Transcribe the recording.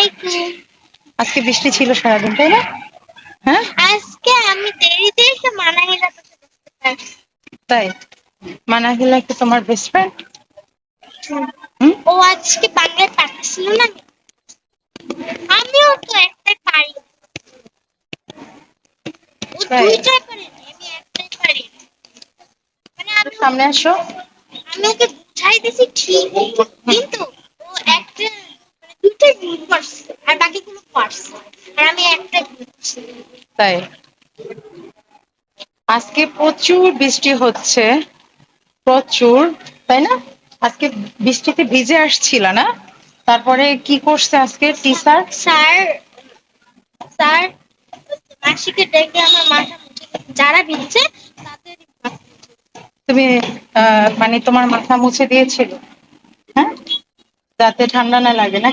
আলাইকুম আজকে বৃষ্টি ছিল সারাদিন তাই না? হ্যাঁ? আজকে আমি দেরিতে এসে মানাহিলা তাই? মানাহিলা কি তোমার বেস্ট ফ্রেন্ড ও আজকে বাংলায় পাঠাচ্ছিল না? আমিও তো একটাই পারি। ও দুইটাই পারি আমি একটাই পারি। মানে আমি সামনে আসো। আমি ওকে বুঝাই দিছি ঠিক। কিন্তু ও একটা মানে দুইটাই ভুল করছে আর বাকিগুলো আর আমি একটাই করছি তাই? আজকে প্রচুর বৃষ্টি হচ্ছে। প্রচুর তাই না? আজকে বৃষ্টিতে ভিজে আসছিল না? তারপরে কি করছে আজকে টিচার স্যার স্যার মাসিকে ডেকে আমার মাথা যারা ভিজছে তাদের তুমি আহ, মানে তোমার মাথা মুছে দিয়েছিল? হ্যাঁ? যাতে ঠান্ডা না লাগে না